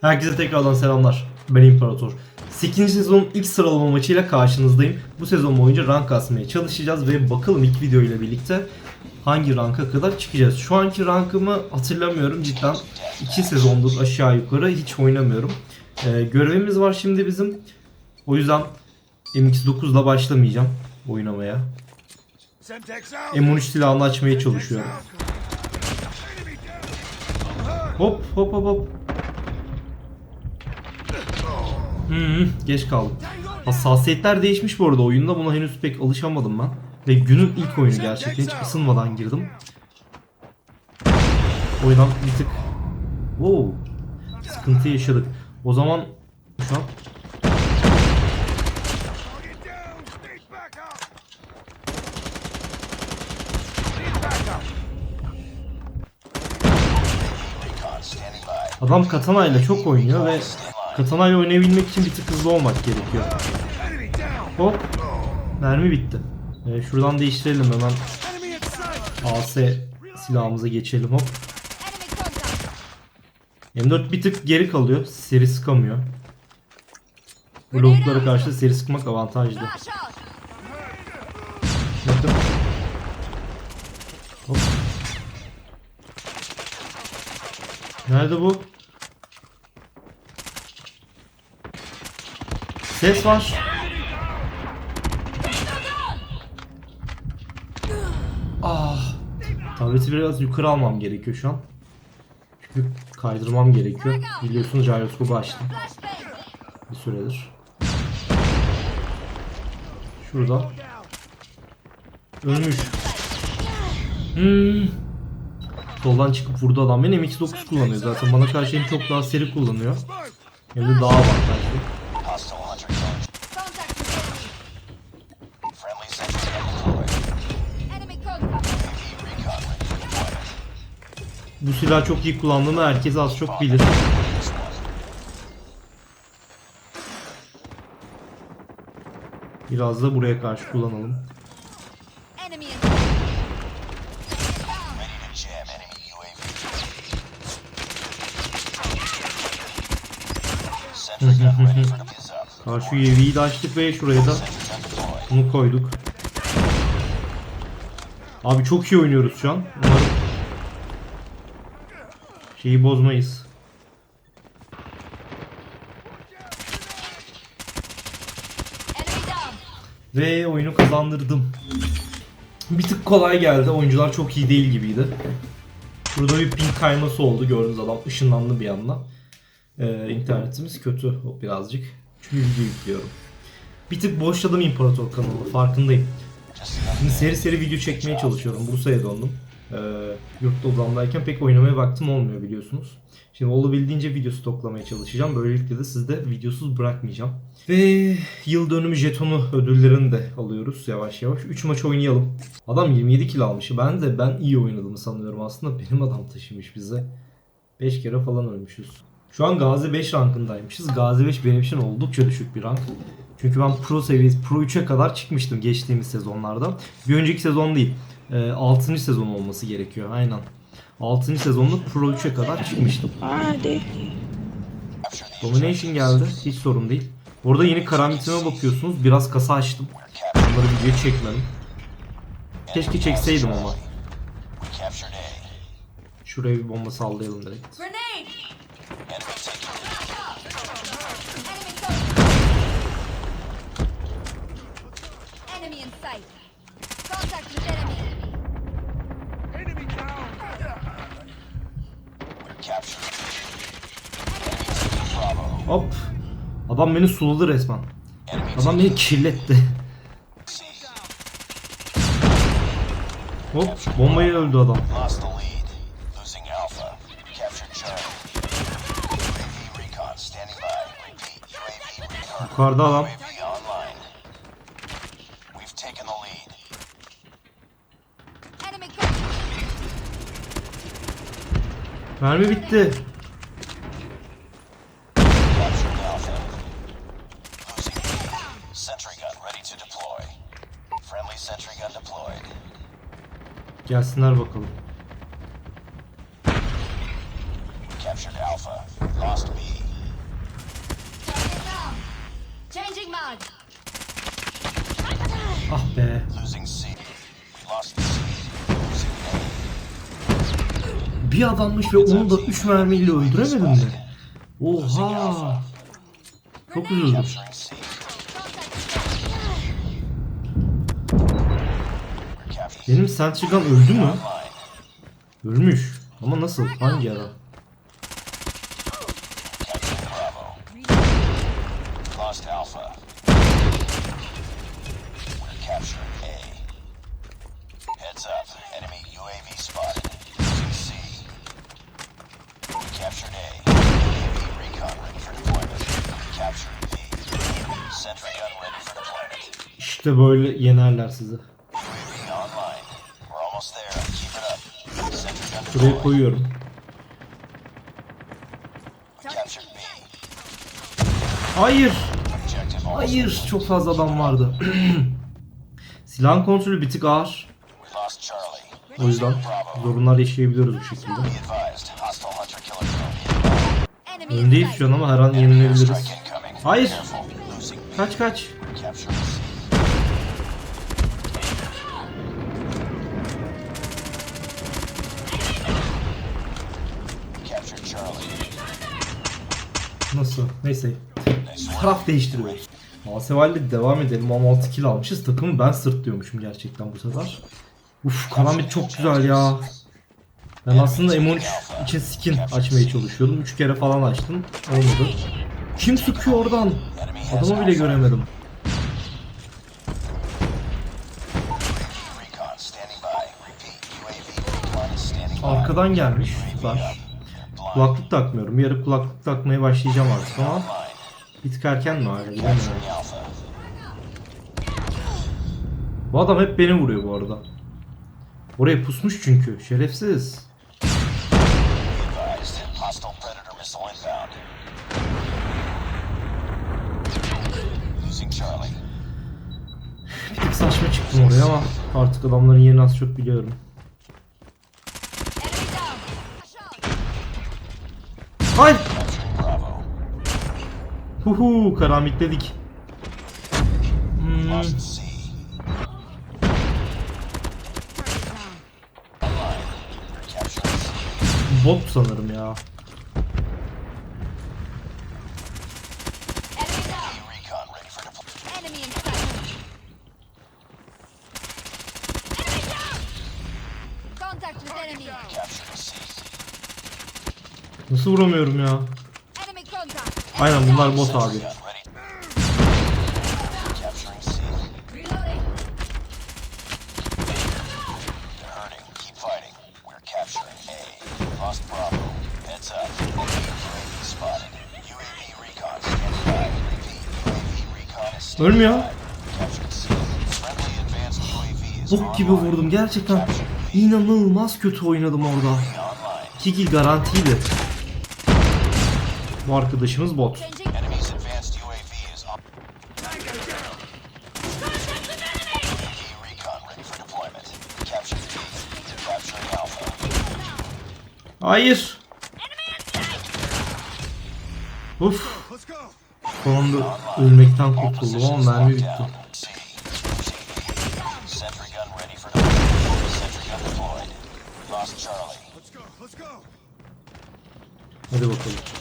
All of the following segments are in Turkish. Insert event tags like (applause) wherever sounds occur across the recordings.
Herkese tekrardan selamlar. Ben İmparator. 8. sezonun ilk sıralama maçıyla karşınızdayım. Bu sezon boyunca rank kasmaya çalışacağız ve bakalım ilk video ile birlikte hangi ranka kadar çıkacağız. Şu anki rankımı hatırlamıyorum cidden. 2 sezondur aşağı yukarı hiç oynamıyorum. Ee, görevimiz var şimdi bizim. O yüzden MX9 ile başlamayacağım oynamaya. M13 silahını açmaya çalışıyorum. Hop hop hop hop. Hmm, geç kaldım. Hassasiyetler değişmiş bu arada oyunda. Buna henüz pek alışamadım ben. Ve günün ilk oyunu gerçekten hiç ısınmadan girdim. Oyundan bir tık Oo, sıkıntı yaşadık. O zaman şu an adam katana ile çok oynuyor ve katana ile oynayabilmek için bir tık hızlı olmak gerekiyor. Hop. Mermi bitti. Ee, şuradan değiştirelim hemen. AS silahımıza geçelim hop. M4 bir tık geri kalıyor. Seri sıkamıyor. Bloklara karşı seri sıkmak avantajlı. Bakın. Hop. Nerede bu? Ses var. Ah. Tableti biraz yukarı almam gerekiyor şu an. Çünkü kaydırmam gerekiyor. Biliyorsunuz gyroskopu açtım bir süredir. Şurada. Ölmüş. Hmm. Soldan çıkıp vurdu adam. Benim MX-9 kullanıyor zaten. Bana karşı hem çok daha seri kullanıyor. Hem de daha avantajlı. Bu silahı çok iyi kullandığımı herkes az çok bilir. Biraz da buraya karşı kullanalım. (laughs) Karşı UAV'yi de açtık ve şuraya da bunu koyduk. Abi çok iyi oynuyoruz şu an. Şeyi bozmayız. Ve oyunu kazandırdım. Bir tık kolay geldi. Oyuncular çok iyi değil gibiydi. Burada bir ping kayması oldu. Gördüğünüz adam ışınlandı bir anda. Ee, internetimiz kötü birazcık. Çünkü video yüklüyorum. Bir tık boşladım İmparator kanalı. Farkındayım. Şimdi seri seri video çekmeye çalışıyorum. Bursa'ya döndüm. Ee, yurtta odamdayken pek oynamaya vaktim olmuyor biliyorsunuz. Şimdi olabildiğince video stoklamaya çalışacağım. Böylelikle de sizde videosuz bırakmayacağım. Ve yıl dönümü jetonu ödüllerini de alıyoruz yavaş yavaş. 3 maç oynayalım. Adam 27 kill almış. Ben de ben iyi oynadığımı sanıyorum aslında. Benim adam taşımış bize. 5 kere falan ölmüşüz. Şu an Gazi 5 rankındaymışız. Gazi 5 benim için oldukça düşük bir rank. Çünkü ben pro seviyesi, pro 3'e kadar çıkmıştım geçtiğimiz sezonlarda. Bir önceki sezon değil. 6. sezon olması gerekiyor aynen. 6. sezonda pro 3'e kadar çıkmıştım. Hadi. Domination geldi. Hiç sorun değil. Orada yeni karamitime bakıyorsunuz. Biraz kasa açtım. Bunları videoya çekmedim. Keşke çekseydim ama. Şuraya bir bomba sallayalım direkt. Enemy in sight. Contact with enemy. Hop. Adam beni suladı resmen. Adam beni kirletti. Hop. Bombayı öldü adam. Lost the lead. Losing Gelsinler bakalım. Ah be. Bir adammış ve onu da 3 mermiyle öldüremedim mi? Oha. Çok üzüldüm. Deployment. We captured B. Sentry gun ready for deployment. İşte böyle yenerler sizi. Buraya koyuyorum. Hayır. Hayır. Çok fazla adam vardı. (clears throat) Silahın kontrolü bir tık ağır. O yüzden zorunlar yaşayabiliyoruz bu şekilde. Öndeyiz şu an ama her an yenilebiliriz. Hayır. Kaç kaç. Nasıl? Neyse. Taraf değiştiriyoruz. Maseval'le devam edelim ama 6 kill almışız. Takımı ben sırtlıyormuşum gerçekten bu sefer. Uf Karambit çok güzel ya. Ben aslında M13 için skin açmaya çalışıyordum. 3 kere falan açtım. Olmadı. Kim sıkıyor oradan? Adamı bile göremedim. Arkadan gelmiş. Süper. Kulaklık takmıyorum. Ara kulaklık takmaya başlayacağım artık ama Online. bir tık erken mi hala bilemiyorum. Bu adam hep beni vuruyor bu arada. Oraya pusmuş çünkü. Şerefsiz. Bir tık saçma çıktım oraya ama artık adamların yerini az çok biliyorum. Hayır. Huhu karamitledik. Hmm, bot sanırım ya. Enemy down. UAV recon ready for deployment. Enemy in sight. Enemy down. Contact with enemy. Capturing C. Nasıl vuramıyorum ya? Aynen bunlar bot abi. Ölmüyor. Bok gibi vurdum gerçekten. İnanılmaz kötü oynadım orada. Online. 2 kill garantiydi. B. Capturing Alpha. Hayır. Uf. Sonunda ölmekten kurtuldum ama mermi bitti. Lockdown. C.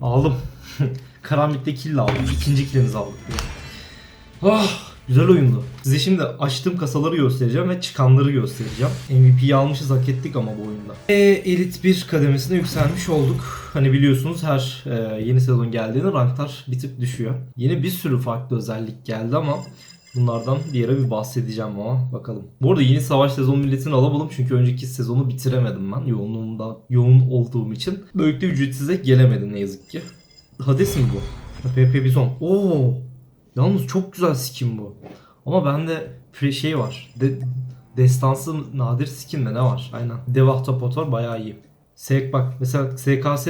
Aldım. (laughs) Karambit'te kill aldım. İkinci killimizi aldık. Ah, güzel oyundu. Size şimdi açtığım kasaları göstereceğim ve çıkanları göstereceğim. MVP'yi almışız hak ettik ama bu oyunda. Ve Elite 1 kademesine yükselmiş olduk. Hani biliyorsunuz her e, yeni sezon geldiğinde ranklar bir tık düşüyor. Yeni bir sürü farklı özellik geldi ama Bunlardan bir yere bir bahsedeceğim ama bakalım. Bu arada yeni savaş sezonu milletini alamadım çünkü önceki sezonu bitiremedim ben yoğunluğumda yoğun olduğum için. Böylelikle ücretsize gelemedim ne yazık ki. Hades mi bu? PP Bizon. Oo. Yalnız çok güzel skin bu. Ama bende pre şey var. De, destansı nadir skin mi ne var? Aynen. Dev Ahtapot var bayağı iyi. Sek bak mesela SKS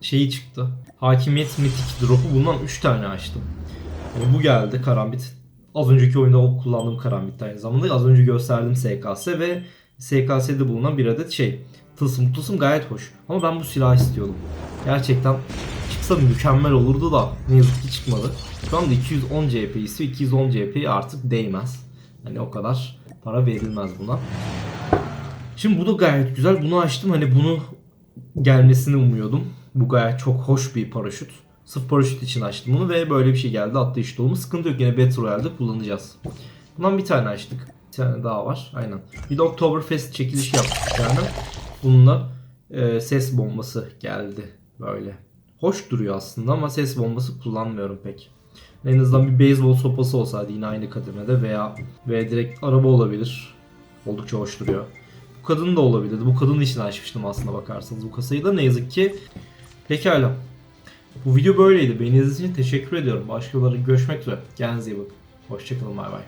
şeyi çıktı. Hakimiyet mitik drop'u bundan 3 tane açtım. Yani bu geldi karambit. Az önceki oyunda o kullandığım karambit aynı zamanda. Az önce gösterdim SKS ve SKS'de bulunan bir adet şey. tılsım tılsım gayet hoş. Ama ben bu silahı istiyordum. Gerçekten çıksa mükemmel olurdu da ne yazık ki çıkmadı. Şu anda 210 CP istiyor. 210 CP artık değmez. Hani o kadar para verilmez buna. Şimdi bu da gayet güzel. Bunu açtım. Hani bunu gelmesini umuyordum. Bu gayet çok hoş bir paraşüt. Sırf paraşüt için açtım bunu ve böyle bir şey geldi. Atlayış dolu mu? Sıkıntı yok. Yine Battle Royale'de kullanacağız. Bundan bir tane açtık. Bir tane daha var. Aynen. Bir de Oktoberfest çekilişi yaptık bir tane. Bununla e, ses bombası geldi. Böyle. Hoş duruyor aslında ama ses bombası kullanmıyorum pek. En azından bir beyzbol sopası olsaydı yine aynı kademede veya veya direkt araba olabilir. Oldukça hoş duruyor. Bu kadın da olabilirdi. Bu kadın için açmıştım aslında bakarsanız bu kasayı da ne yazık ki. Pekala. Bu video böyleydi. Beni izlediğiniz için teşekkür ediyorum. Başkaları görüşmek üzere. Kendinize iyi bakın. Hoşçakalın. Bay bay.